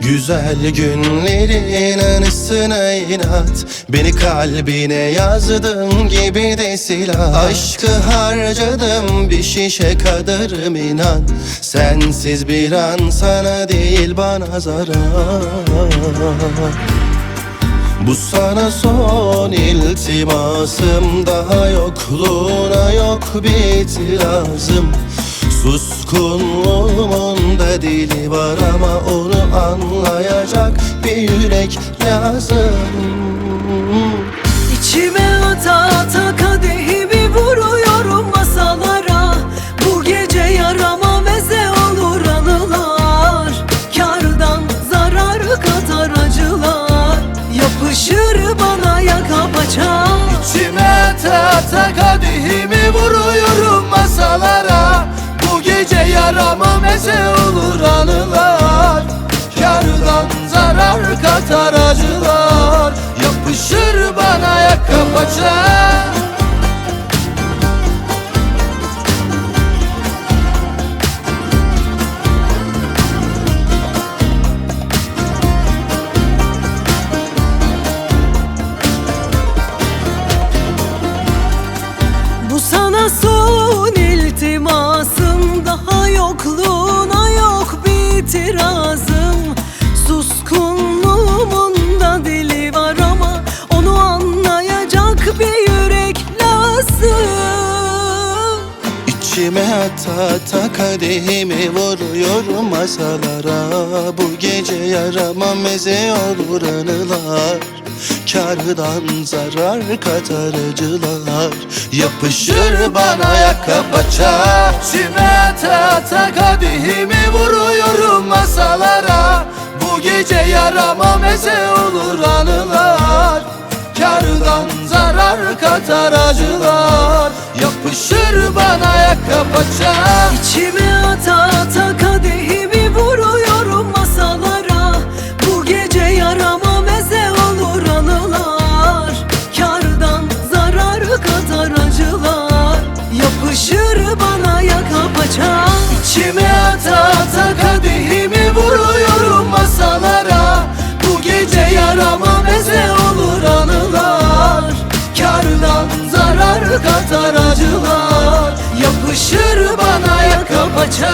Güzel günlerin anısına inat. Beni kalbine yazdım gibi de silah. Aşkı harcadım bir şişe kadarım inan Sensiz bir an sana değil bana zarar. Bu sana son iltimasım. Daha yokluğuna yok bir itirazım. Suskunluğumun anlayacak bir yürek lazım. İçime ata ata kadehimi vuruyorum masalara. Bu gece yarama meze olur anılar. Kardan zarar katar acılar. Yapışır bana yaka paça. İçime tahta kadehimi vuruyorum masalara. Bu gece yarama meze olur yaka paça İçime ata ata kadehimi vuruyorum masalara Bu gece yarama meze olur anılar. Kardan zarar katar acılar Yapışır bana yaka paça İçime ata ata kadehimi vuruyorum masalara Bu gece yarama meze olur anılar. Kardan zarar katar acılar Yapışır bana yaka paça İçime ata ata kadehimi vuruyorum masalara. Bu gece yarama meze olur anılar. Kardan zarar katar acılar. Yapışır bana yaka paça. İçime bana yaka paça